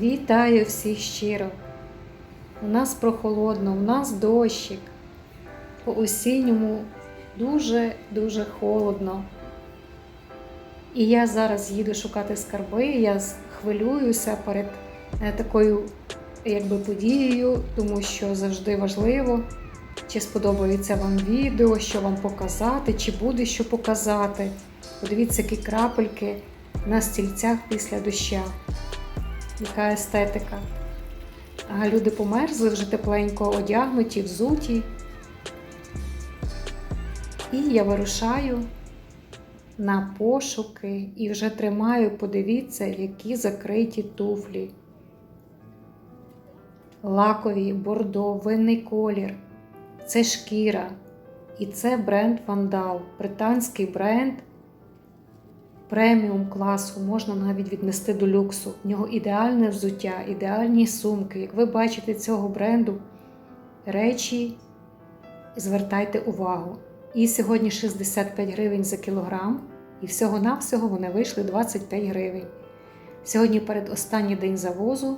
Вітаю всіх щиро. У нас прохолодно, у нас дощик. По осінньому дуже-дуже холодно. І я зараз їду шукати скарби. Я хвилююся перед е, такою якби, подією, тому що завжди важливо, чи сподобається вам відео, що вам показати, чи буде що показати. Подивіться, які крапельки на стільцях після доща. Яка естетика. А люди померзли, вже тепленько одягнуті, взуті. І я вирушаю на пошуки і вже тримаю, подивіться, які закриті туфлі. Лакові, бордо, винний колір. Це шкіра. І це бренд Вандал, британський бренд преміум класу, можна навіть віднести до люксу. В нього ідеальне взуття, ідеальні сумки. Як ви бачите цього бренду, речі, звертайте увагу. І сьогодні 65 гривень за кілограм, і всього-навсього вони вийшли 25 гривень. Сьогодні передостанній день завозу.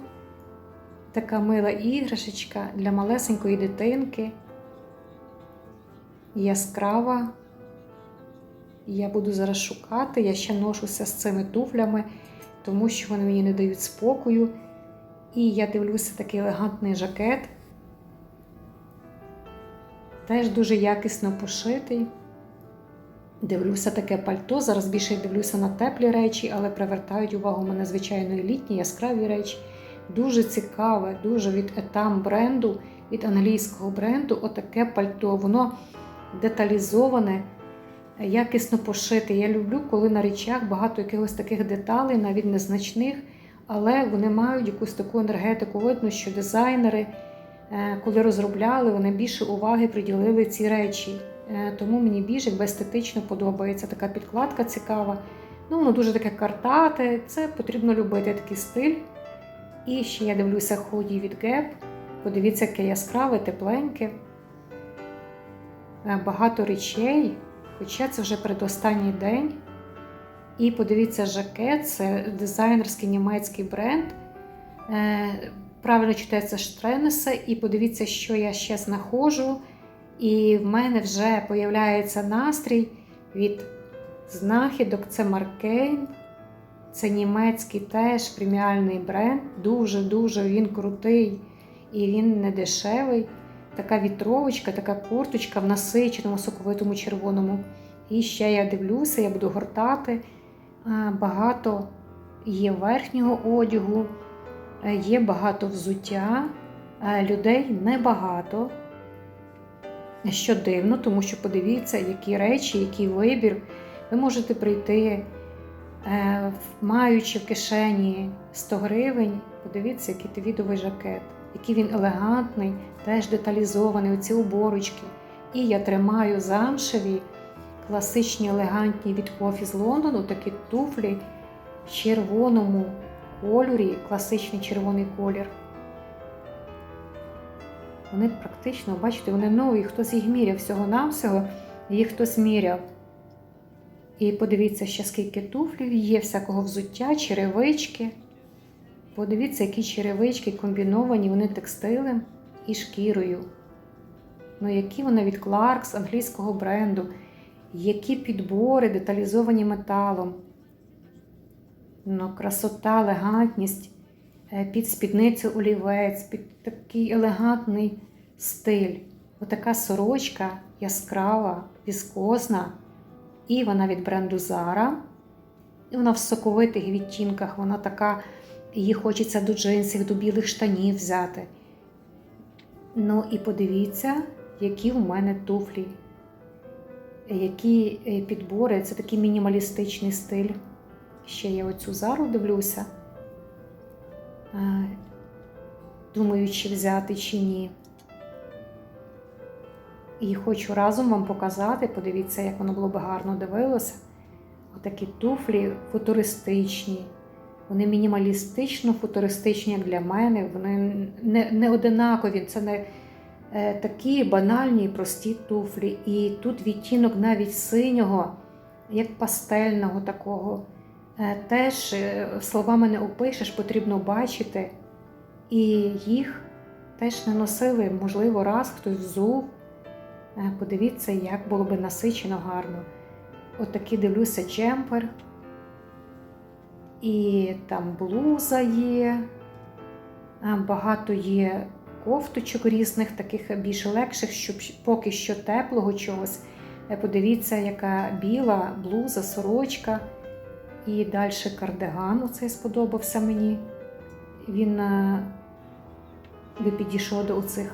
Така мила іграшечка для малесенької дитинки. Яскрава. Я буду зараз шукати, я ще ношуся з цими туфлями, тому що вони мені не дають спокою. І я дивлюся такий елегантний жакет. Теж дуже якісно пошитий. Дивлюся таке пальто. Зараз більше дивлюся на теплі речі, але привертають увагу мене, звичайно, і літні, яскраві речі. Дуже цікаве, дуже від етам бренду, від англійського бренду, отаке пальто. Воно деталізоване якісно пошити. Я люблю, коли на речах багато якихось таких деталей, навіть незначних, але вони мають якусь таку енергетику. Видно, що дизайнери, е, коли розробляли, вони більше уваги приділили ці речі. Е, Тому мені більш естетично подобається така підкладка цікава. Ну, воно дуже таке картате, це потрібно любити такий стиль. І ще я дивлюся ході від Gap. Подивіться, яке яскраве, тепленьке. Е, Багато речей. Хоча це вже передостанній день. І подивіться, жакет це дизайнерський німецький бренд. Е, Правильно читається Штренесе. І подивіться, що я ще знаходжу. І в мене вже появляється настрій від знахідок. Це Маркейн. Це німецький теж преміальний бренд. Дуже-дуже він крутий і він не дешевий така вітровочка, така курточка в насиченому соковитому червоному. І ще я дивлюся, я буду гортати. Багато є верхнього одягу, е, є багато взуття, е, людей небагато. Що дивно, тому що подивіться, які речі, який вибір. Ви можете прийти, е, маючи в кишені 100 гривень, подивіться, який твідовий жакет, який він елегантний, теж деталізований, оці уборочки. І я тримаю замшеві, класичні, елегантні від кофі з Лондону, такі туфлі в червоному кольорі, класичний червоний колір. Вони практично, бачите, вони нові, хтось їх міряв всього-навсього, їх хтось міряв. І подивіться, ще скільки туфлів є, всякого взуття, черевички. Подивіться, які черевички комбіновані, вони текстилем і шкірою. Ну, які вони від Clarks, англійського бренду, які підбори деталізовані металом. Ну, красота, елегантність, е, під спідницю олівець, під такий елегантний стиль. Отака сорочка яскрава, віскозна. І вона від бренду Zara. І вона в соковитих відтінках, вона така, її хочеться до джинсів, до білих штанів взяти. Ну і подивіться, які в мене туфлі, які е, підбори, це такий мінімалістичний стиль. Ще я оцю зару дивлюся, думаю, чи взяти, чи ні. І хочу разом вам показати, подивіться, як воно було б гарно дивилося. Отакі туфлі футуристичні. Вони мінімалістично футуристичні, як для мене. Вони не, не одинакові. Це не е, такі банальні і прості туфлі. І тут відтінок навіть синього, як пастельного такого Е, Теж е, словами не опишеш, потрібно бачити. І їх теж не носили, можливо, раз хтось взув. Е, Подивіться, як було би насичено гарно. От дивлюся джемпер. І там блуза є. Багато є кофточок різних, таких більш легших, щоб поки що теплого чогось. Е, Подивіться, яка біла блуза, сорочка. І далі кардиган оцей сподобався мені. Він е, би підійшов до оцих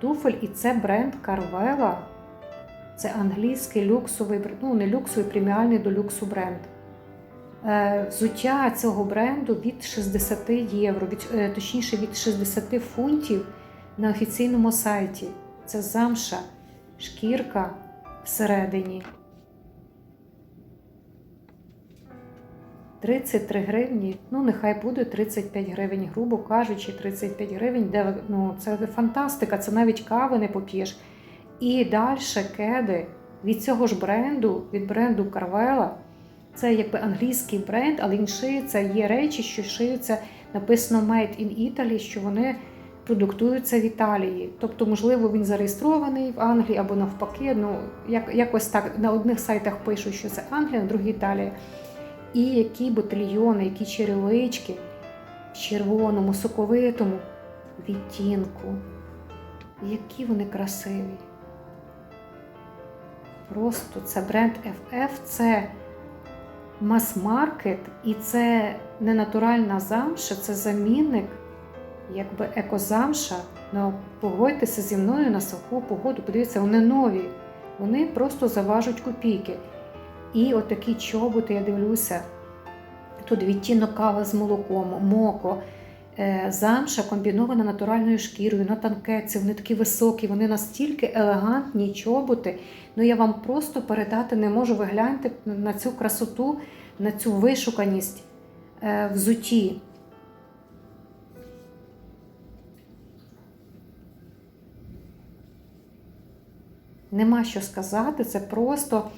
туфель, і це бренд Carvela. Це англійський люксовий, ну не люксовий, преміальний до люксу бренд. Е, Взуття цього бренду від 60 євро, від, е, точніше від 60 фунтів на офіційному сайті. Це замша, шкірка всередині. 33 гривні, ну нехай буде 35 гривень, грубо кажучи, 35 гривень, де ну, це фантастика, це навіть кави не поп'єш. І далі кеди від цього ж бренду, від бренду Carvela, це якби англійський бренд, але він шиється, є речі, що шиються, написано Made in Italy, що вони продуктуються в Італії. Тобто, можливо, він зареєстрований в Англії або навпаки. Ну, як, якось так на одних сайтах пишуть, що це Англія, на других Італія. І які ботильйони, які черевички в червоному, соковитому відтінку. Які вони красиві. Просто це бренд FF, це мас-маркет, і це не натуральна замша, це замінник, якби екозамша. Ну, погодьтеся зі мною на суху погоду. Подивіться, вони нові. Вони просто заважуть копійки. І отакі чоботи, я дивлюся. Тут відтінок кави з молоком, моко, замша комбінована натуральною шкірою на танкетці. Вони такі високі, вони настільки елегантні чоботи. Ну я вам просто передати не можу. Ви на цю красоту, на цю вишуканість е, взуті. Нема що сказати, це просто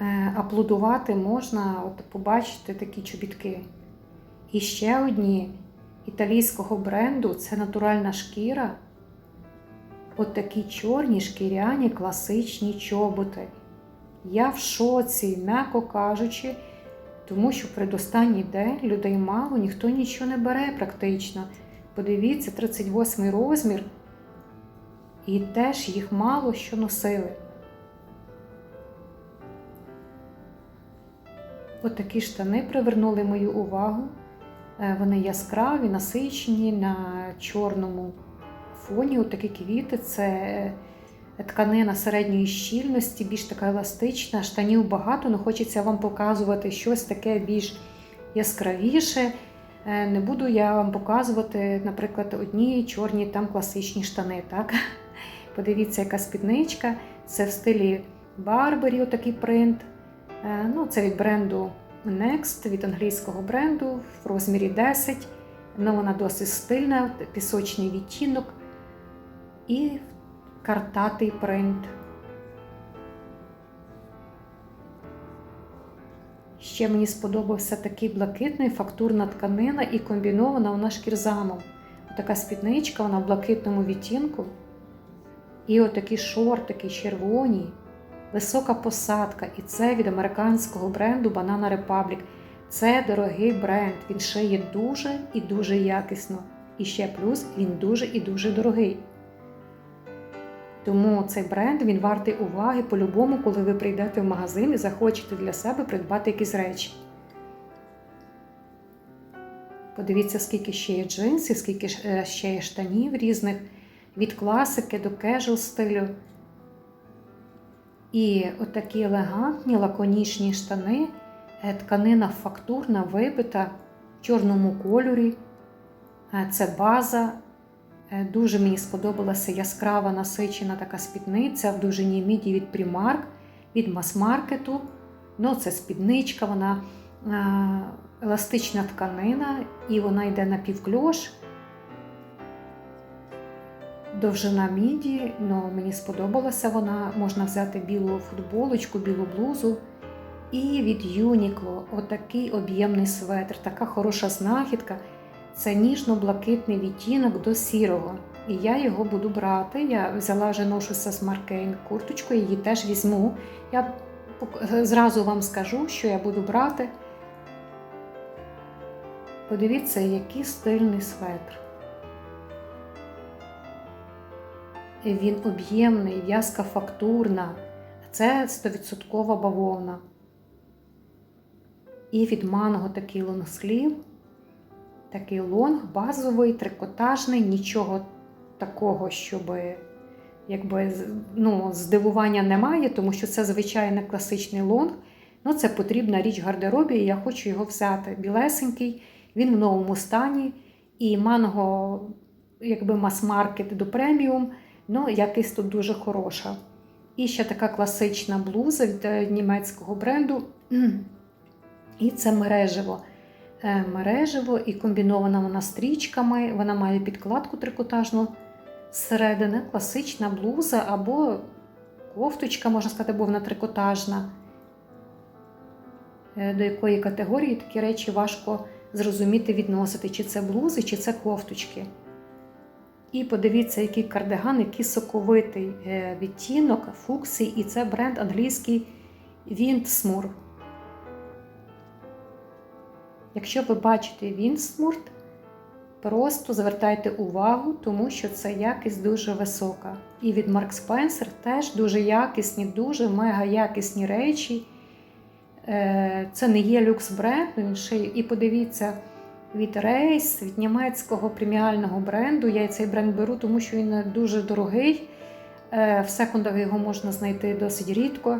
е, аплодувати можна, от побачити такі чобітки. І ще одні італійського бренду це натуральна шкіра. От такі чорні шкіряні класичні чоботи. Я в шоці, м'яко кажучи, тому що предостанній день людей мало, ніхто нічого не бере практично. Подивіться, 38 розмір, і теж їх мало що носили. От такі штани привернули мою увагу. Е, Вони яскраві, насичені на чорному фоні. От такі квіти це е, тканина середньої щільності, більш така еластична. Штанів багато, але хочеться вам показувати щось таке більш яскравіше. Е, Не буду я вам показувати, наприклад, одні чорні там класичні штани. Так? Подивіться, яка спідничка. Це в стилі Барбері, отакий принт. Ну, це від бренду Next, від англійського бренду в розмірі 10. Ну, вона досить стильна, пісочний відтінок і картатий принт. Ще мені сподобався такий блакитний фактурна тканина і комбінована вона шкірзамом. Така спідничка, вона в блакитному відтінку. І отакі шортики червоні, висока посадка. І це від американського бренду Banana Republic. Це дорогий бренд. Він шиє дуже і дуже якісно. І ще плюс він дуже і дуже дорогий. Тому цей бренд він вартий уваги по-любому, коли ви прийдете в магазин і захочете для себе придбати якісь речі. Подивіться, скільки ще є джинсів, скільки е, ще є штанів різних, від класики до кежуал стилю. І отакі елегантні, лаконічні штани, е, тканина фактурна, вибита в чорному кольорі. Е, Це база. Е, Дуже мені сподобалася яскрава насичена така спідниця в довжині міді від Primark, від мас-маркету. Ну, це спідничка, вона еластична тканина, і вона йде на півкльош. Довжина міді, ну, мені сподобалася вона. Можна взяти білу футболочку, білу блузу І від Юнікло отакий об'ємний светр, така хороша знахідка. Це ніжно-блакитний відтінок до сірого. І я його буду брати. Я взяла вже ношу з Маркейн курточку, її теж візьму. Я зразу вам скажу, що я буду брати. Подивіться, який стильний светр. Він об'ємний, в'язка фактурна. Це 100% бавовна. І від манго такий лонгслів. Такий лонг, базовий, трикотажний, нічого такого, щоб якби, ну, здивування немає, тому що це звичайний класичний лонг. Ну, це потрібна річ в гардеробі, і я хочу його взяти. Білесенький, він в новому стані. І манго, якби мас-маркет до преміум, ну, якість тут дуже хороша. І ще така класична блуза від е, німецького бренду. І це мережево. Е, Мережево і комбінована вона стрічками. Вона має підкладку трикотажну зсередини, класична блуза або кофточка, можна сказати, бо вона трикотажна. Е, До якої категорії такі речі важко зрозуміти, відносити, чи це блузи, чи це кофточки. І подивіться, який кардиган, який соковитий е, відтінок, фуксій, і це бренд англійський Windsmur. Якщо ви бачите Windsmurt, просто звертайте увагу, тому що це якість дуже висока. І від Mark Spencer теж дуже якісні, дуже мега якісні речі. Е, Це не є люкс бренд, він ще і подивіться від Рейс, від німецького преміального бренду. Я цей бренд беру, тому що він дуже дорогий. Е, В секундах його можна знайти досить рідко.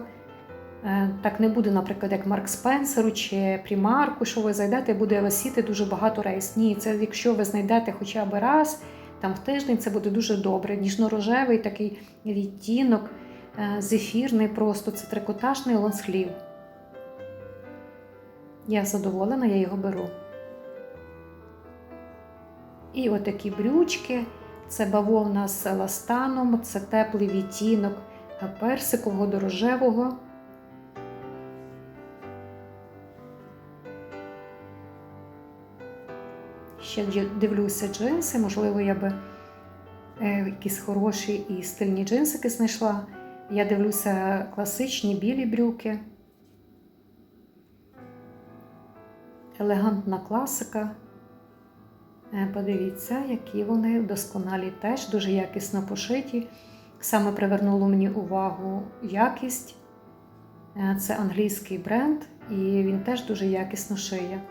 Е, Так не буде, наприклад, як Марк Спенсеру чи Примарку, що ви зайдете, буде висіти дуже багато рейс. Ні, це якщо ви знайдете хоча б раз там в тиждень, це буде дуже добре. Ніжно-рожевий такий відтінок, е, зефірний просто це трикотажний лонслів. Я задоволена, я його беру. І отакі брючки. Це бавовна з еластаном, це теплий відтінок персикового до рожевого. Ще дивлюся джинси, можливо, я би е, якісь хороші і стильні джинсики знайшла. Я дивлюся класичні білі брюки. Елегантна класика. Е, Подивіться, які вони досконалі теж, дуже якісно пошиті. Саме привернуло мені увагу якість. Е, Це англійський бренд, і він теж дуже якісно шиє.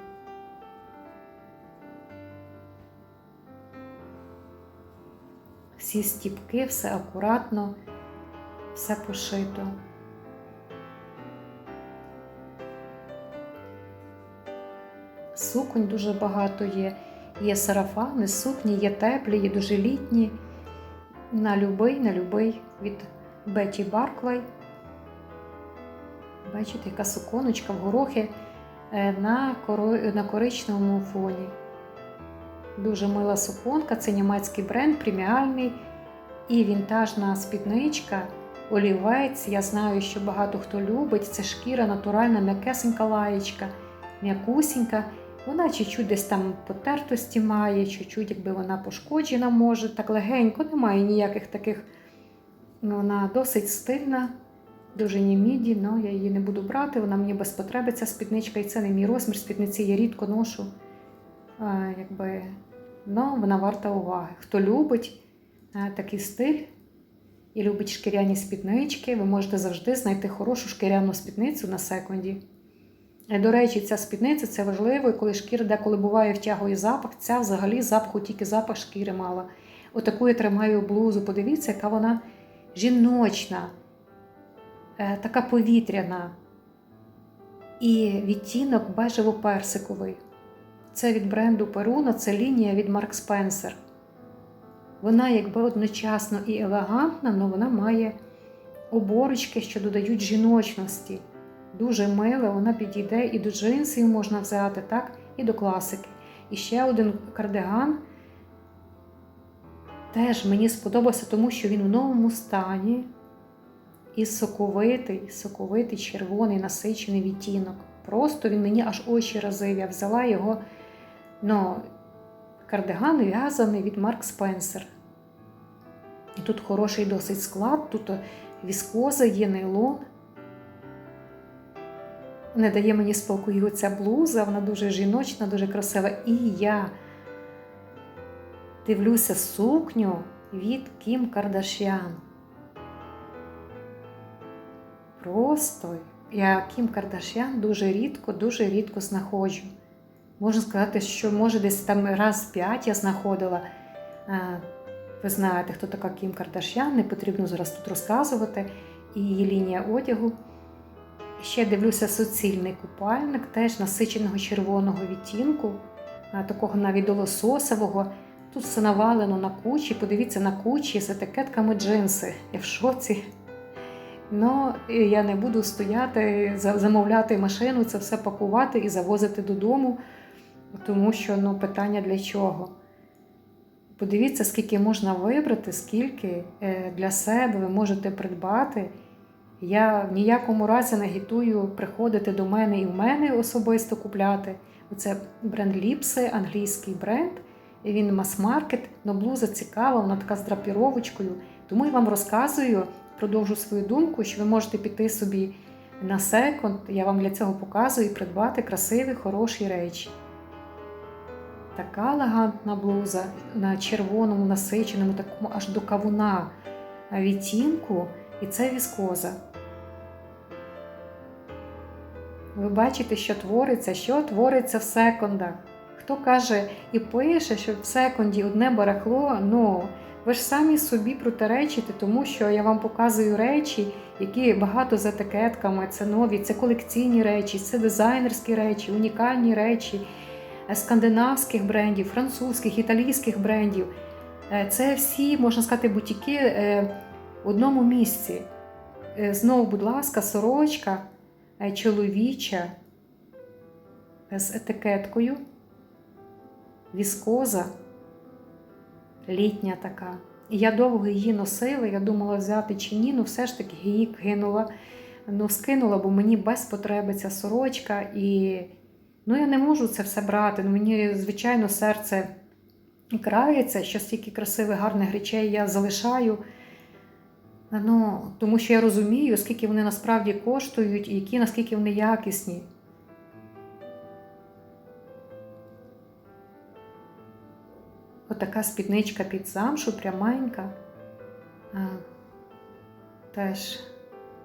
Всі стіпки, все акуратно, все пошито. Суконь дуже багато є. Є сарафани, сукні, є теплі, є дуже літні. На любий, на любий від Беті Барклай. Бачите, яка суконочка в горохи е, на, на коричневому фоні. Дуже мила суконка, це німецький бренд, преміальний і вінтажна спідничка. Олівець. Я знаю, що багато хто любить. Це шкіра натуральна, м'якесенька лаєчка, м'якусінька. Вона чуть-чуть десь там потертості має, чуть-чуть, якби вона пошкоджена може, так легенько, немає ніяких таких. Ну, Вона досить стильна, дуже німіді, але я її не буду брати. Вона мені без потреби ця спідничка, і це не мій розмір спідниці, я рідко ношу. А, якби, ну, вона варта уваги. Хто любить а, такий стиль і любить шкіряні спіднички, ви можете завжди знайти хорошу шкіряну спідницю на секунді. Е, До речі, ця спідниця це важливо, і коли шкіра деколи буває втягує запах, ця взагалі запаху тільки запах шкіри мала. Отаку я тримаю блузу. Подивіться, яка вона жіночна, е, така повітряна. І відтінок бежево-персиковий. Це від бренду Перуна, це лінія від Марк Спенсер. Вона якби одночасно і елегантна, але вона має оборочки, що додають жіночності. Дуже миле, вона підійде і до джинсів можна взяти, так, і до класики. І ще один кардиган. Теж мені сподобався, тому що він в новому стані. і соковитий, соковитий червоний насичений відтінок. Просто він мені аж очі разив. Я взяла його, ну, кардиган в'язаний від Марк Спенсер. І тут хороший досить склад, тут віскоза, є нейлон. Не дає мені спокою ця блуза, вона дуже жіночна, дуже красива. І я дивлюся сукню від Кім Кардашян. Просто я Кім Кардашян дуже рідко, дуже рідко знаходжу. Можна сказати, що може десь там раз п'ять я знаходила. Ви знаєте, хто така Кім Кардашян, не потрібно зараз тут розказувати. І її лінія одягу. Ще дивлюся суцільний купальник, теж насиченого червоного відтінку, такого навіть долососового. Тут все навалено на кучі. Подивіться на кучі з етикетками джинси. Я в шоці. Ну, я не буду стояти, замовляти машину, це все пакувати і завозити додому, тому що ну, питання для чого. Подивіться, скільки можна вибрати, скільки для себе ви можете придбати. Я в ніякому разі не агітую приходити до мене і в мене особисто купляти. Це бренд Ліпси, англійський бренд. Він мас-маркет, но блуза цікава, вона така з драпіровочкою. Тому я вам розказую, продовжу свою думку, що ви можете піти собі на секонд. Я вам для цього показую і придбати красиві, хороші речі. Така елегантна блуза на червоному, насиченому, такому аж до кавуна відтінку, і це віскоза. Ви бачите, що твориться, що твориться в секондах. Хто каже і пише, що в секунді одне барахло, ну ви ж самі собі протиречите, тому що я вам показую речі, які багато з етикетками, це нові, це колекційні речі, це дизайнерські речі, унікальні речі скандинавських брендів, французьких, італійських брендів. Це всі, можна сказати, бутіки в одному місці. Знову, будь ласка, сорочка чоловіча з етикеткою віскоза, літня така. І я довго її носила, я думала взяти чи ні, ну все ж таки її кинула. Ну, скинула, бо мені без потреби ця сорочка. І ну, я не можу це все брати. Ну, Мені, звичайно, серце крається, що стільки красивих, гарних речей я залишаю. Ну, Тому що я розумію, скільки вони насправді коштують і які, наскільки вони якісні. Отака спідничка під замшу, пряменька. Теж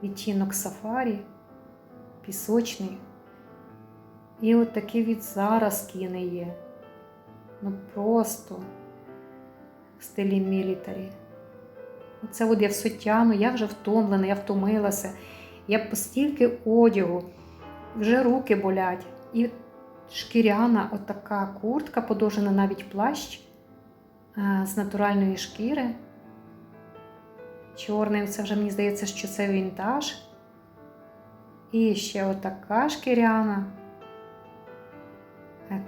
відтінок сафарі, пісочний. І от такі від зараз кіни є. Ну просто в стилі мілітарі. Оце от я все тяну, я вже втомлена, я втомилася. Я постільки одягу, вже руки болять. І шкіряна отака куртка, подовжена навіть плащ з натуральної шкіри. Чорний, це вже мені здається, що це вінтаж. І ще отака шкіряна.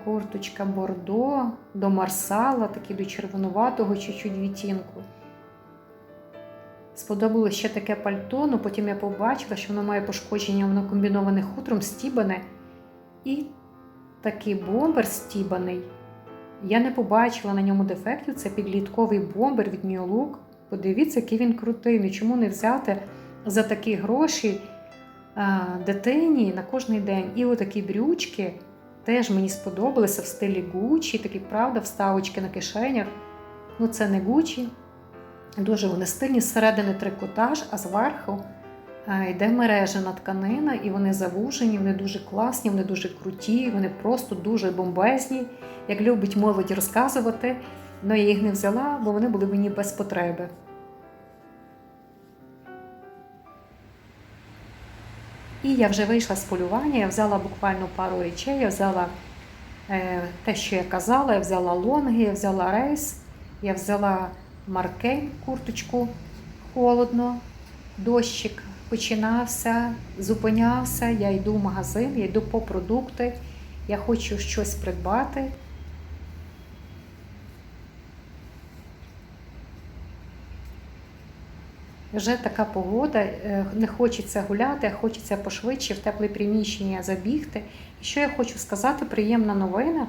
Курточка бордо, до марсала, такий до червонуватого чуть-чуть відтінку. Сподобалось ще таке пальто, але потім я побачила, що воно має пошкодження, воно комбіноване хутром, стібане. І такий бомбер стібаний. Я не побачила на ньому дефектів. Це підлітковий бомбер від Міолук. Подивіться, який він крутий. Ну чому не взяти за такі гроші дитині на кожний день? І отакі брючки теж мені сподобалися в стилі Гучі, такі, правда, вставочки на кишенях. Ну, це не Гучі. Дуже вони стильні, зсередини трикотаж, а зверху йде мережена тканина, і вони завужені, вони дуже класні, вони дуже круті, вони просто дуже бомбезні. Як любить молодь розказувати, але я їх не взяла, бо вони були мені без потреби. І я вже вийшла з полювання, я взяла буквально пару речей, я взяла е, те, що я казала, я взяла лонги, я взяла рейс, я взяла маркейн, курточку холодно, дощик починався, зупинявся, я йду в магазин, я йду по продукти, я хочу щось придбати. Вже така погода, е, не хочеться гуляти, а хочеться пошвидше в тепле приміщення забігти. І що я хочу сказати, приємна новина.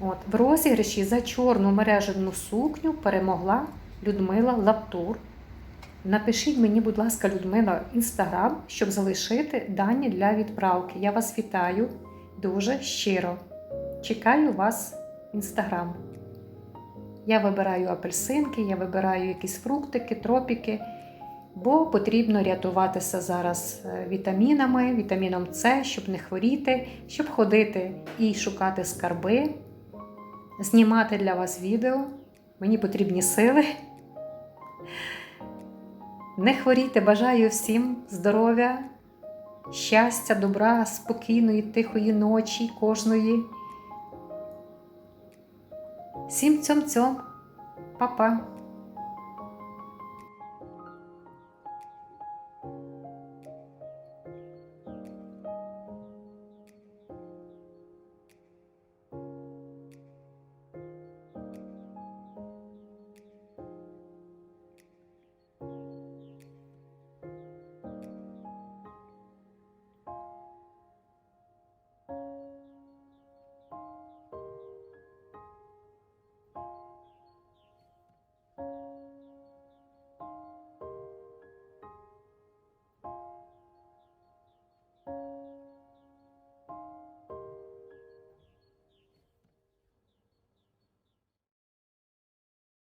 От, в розіграші за чорну мережевну сукню перемогла Людмила Лаптур. Напишіть мені, будь ласка, Людмила, інстаграм, щоб залишити дані для відправки. Я вас вітаю дуже щиро. Чекаю вас в інстаграм. Я вибираю апельсинки, я вибираю якісь фруктики, тропіки, бо потрібно рятуватися зараз е, вітамінами, вітаміном С, щоб не хворіти, щоб ходити і шукати скарби, знімати для вас відео. Мені потрібні сили. Не хворійте, бажаю всім здоров'я, щастя, добра, спокійної, тихої ночі кожної. Всім цьом-цьом. Па-па.